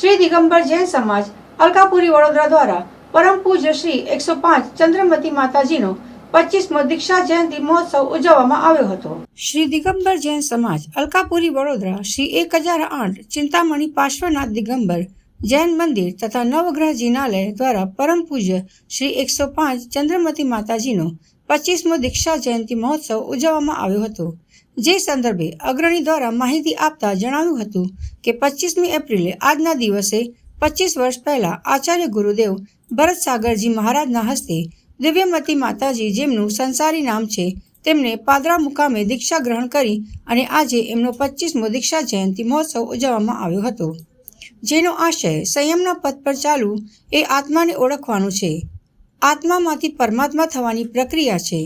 શ્રી દિગંબર જૈન સમાજ, અલકાપુરી વડોદરા દ્વારા પરમ પૂજ્ય શ્રી એકસો પાંચ ચંદ્રમતી માતાજીનો પચીસમો દીક્ષા જયંતિ મહોત્સવ ઉજવવામાં આવ્યો હતો. શ્રી દિગંબર જૈન સમાજ, અલકાપુરી વડોદરા, શ્રી એક હજાર આઠ ચિંતામણી પાર્શ્વનાથ દિગંબર જૈન મંદિર તથા નવગ્રહ જિનાલય દ્વારા પરમ પૂજ્ય શ્રી એકસો પાંચ ચંદ્રમતી માતાજીનો પચીસમો દીક્ષા જયંતિ મહોત્સવ ઉજવવામાં આવ્યો હતો. જે સંદર્ભે અગ્રણી દ્વારા માહિતી આપતા જણાવ્યું હતું કે પચીસમી એપ્રિલે આજના દિવસે પચીસ વર્ષ પહેલા આચાર્ય ગુરુદેવ ભરત સાગરજી મહારાજના હસ્તે દિવ્યમતી માતાજી જેમનું સંસારી નામ છે, તેમને પાદરા મુકામે દીક્ષા ગ્રહણ કરી અને આજે એમનો પચીસમો દીક્ષા જયંતિ મહોત્સવ ઉજવવામાં આવ્યો હતો. જેનો આશય સંયમના પથ પર ચાલવું એ આત્માને ઓળખવાનું છે. આત્મામાંથી પરમાત્મા થવાની પ્રક્રિયા છે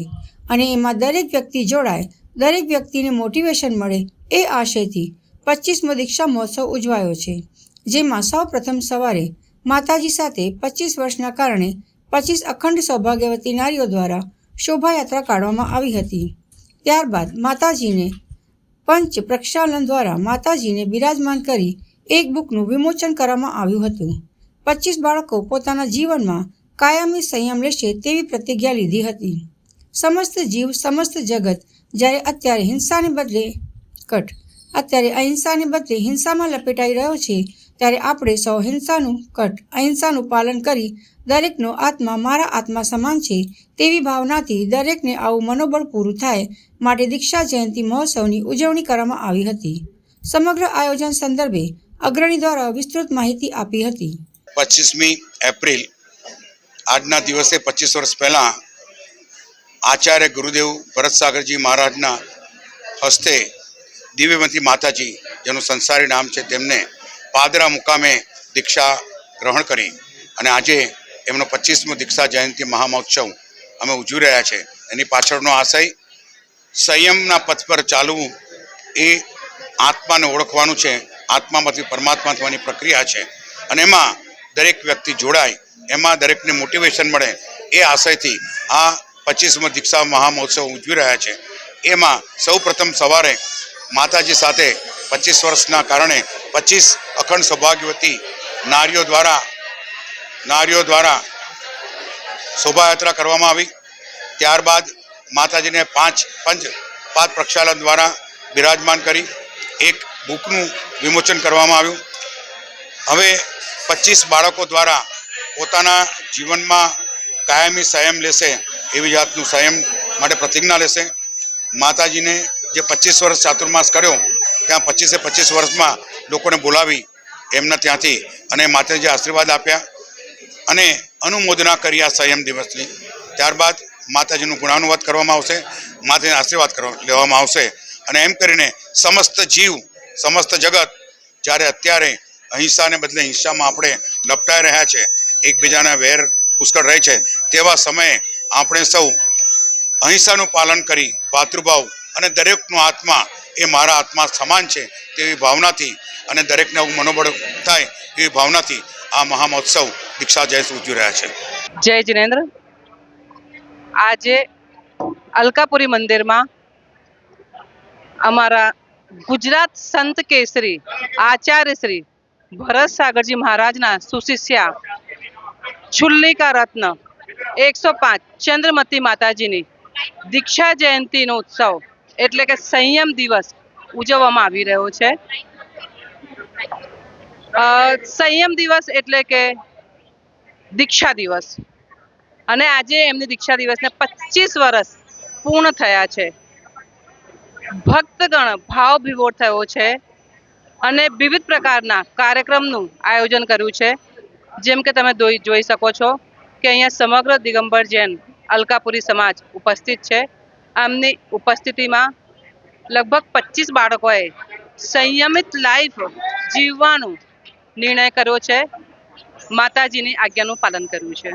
અને એમાં દરેક વ્યક્તિ જોડાય દરેક વ્યક્તિને મોટિવેશન મળે એ આશયથી પચીસમો દીક્ષા મહોત્સવ ઉજવાયો છે, જેમાં સૌ પ્રથમ સવારે માતાજી સાથે પચીસ વર્ષના કારણે પચીસ અખંડ સૌભાગ્યવતી નારીઓ દ્વારા શોભાયાત્રા કાઢવામાં આવી હતી. ત્યારબાદ માતાજીને પંચ પ્રક્ષાલન દ્વારા માતાજીને બિરાજમાન કરી એક બુકનું વિમોચન કરવામાં આવ્યું હતું. પચીસ બાળકો પોતાના જીવનમાં કાયમી સંયમ લેશે તેવી પ્રતિજ્ઞા લીધી હતી. સમસ્ત જીવ, સમસ્ત જગત જ્યારે અત્યારે હિંસાને બદલે, કટ, અત્યારે અહિંસાને બદલે હિંસામાં લપેટાઈ રહ્યો છે, ત્યારે આપણે સૌ હિંસાનું કટ, અહિંસાનું પાલન કરી દરેકનો આત્મા મારા આત્મા સમાન છે, તેવી ભાવનાથી દરેકને આવું મનોબળ પૂરું થાય માટે દીક્ષા જયંતિ મહોત્સવની ઉજવણી કરવામાં આવી હતી. સમગ્ર આયોજન સંદર્ભે અગ્રણી દ્વારા વિસ્તૃત માહિતી આપી હતી. પચીસમી એપ્રિલ, આજના દિવસે પચીસ વર્ષ પહેલાં આચાર્ય ગુરુદેવ ભરતસાગરજી મહારાજના હસ્તે દિવ્યમતી માતાજી, જેનું સંસારી નામ છે તેમને પાદરા મુકામે દીક્ષા ગ્રહણ કરી અને આજે એમનો પચીસમો દીક્ષા જયંતિ મહામહોત્સવ અમે ઉજવી રહ્યા છે. એની પાછળનો આશય, સંયમના પથ પર ચાલવું એ આત્માને ઓળખવાનું છે. આત્મામાંથી પરમાત્મા થવાની પ્રક્રિયા છે. અને એમાં દરેક વ્યક્તિ જોડાય, એમાં દરેકને મોટિવેશન મળે એ આશયથી આ પચીસમો દીક્ષા મહામહોત્સવ ઉજવી રહ્યા છે. એમાં સૌ સવારે માતાજી સાથે પચીસ વર્ષના કારણે પચીસ અખંડ સૌભાગ્યવતી નારીઓ દ્વારા નારીઓ દ્વારા શોભાયાત્રા કરવામાં આવી. ત્યારબાદ માતાજીને પાંચ પંચ પાંચ પ્રક્ષાલન દ્વારા બિરાજમાન કરી, એક બુકનું વિમોચન કરવામાં આવ્યું. હવે પચીસ બાળકો દ્વારા પોતાના જીવનમાં કાયમી સંયમ લેશે, એવી જાતનું સંયમ માટે પ્રતિજ્ઞા લેશે. માતાજીને જે પચીસ વર્ષ ચાતુર્માસ કર્યો, ત્યાં પચીસે પચીસ વર્ષમાં લોકોને બોલાવી એમના ત્યાંથી અને માતાજી આશીર્વાદ આપ્યા અને અનુમોદના કરી આ સંયમ દિવસની. ત્યારબાદ માતાજીનું ગુણાનુવાદ કરવામાં આવશે, માતાજીના આશીર્વાદ લેવામાં આવશે અને એમ કરીને સમસ્ત જીવ, સમસ્ત જગત જ્યારે અત્યારે અહિંસાને બદલે હિંસામાં આપણે લપટાઈ રહ્યા છે, એકબીજાના વેર પુષ્કળ રહે છે તેવા સમયે આપણે સૌ અહિંસાનું પાલન કરી, ભાતૃભાવ અને દરેકનો આત્મા એ મારા આત્મા સમાન છે તેવી ભાવનાથી અને દરેકને એવું મનોબળ થાય એવી ભાવનાથી આ મહામહોત્સવ દીક્ષા જય ઉજવી રહ્યા છે. જય જિનેન્દ્ર. આજે અલકાપુરી મંદિરમાં અમારા ગુજરાત સંત કેસરી આચાર્ય શ્રી ભરત સાગરજી મહારાજના સુશિષ્યા છુલ્લિકા રત્ન એકસો પાંચ, ચંદ્રમતી માતાજીની દીક્ષા જયંતિનો ઉત્સવ, એટલે કે સંયમ દિવસ ઉજવવામાં આવી રહ્યો છે. સંયમ દિવસ એટલે કે દીક્ષા દિવસ. અને આજે એમની દીક્ષા દિવસને પચીસ વર્ષ પૂર્ણ થયા છે. ભક્તગણ ભાવ વિભોર થયો છે અને વિવિધ પ્રકારના કાર્યક્રમનું આયોજન કર્યું છે. જેમ કે તમે જોઈ શકો છો. કે અહીંયા સમગ્ર દિગંબર જૈન અલકાપુરી સમાજ ઉપસ્થિત છે. આમની ઉપસ્થિતિમાં લગભગ પચીસ બાળકોએ સંયમિત લાઈફ જીવવાનો નિર્ણય કર્યો છે. માતાજીની આજ્ઞાનું પાલન કર્યું છે.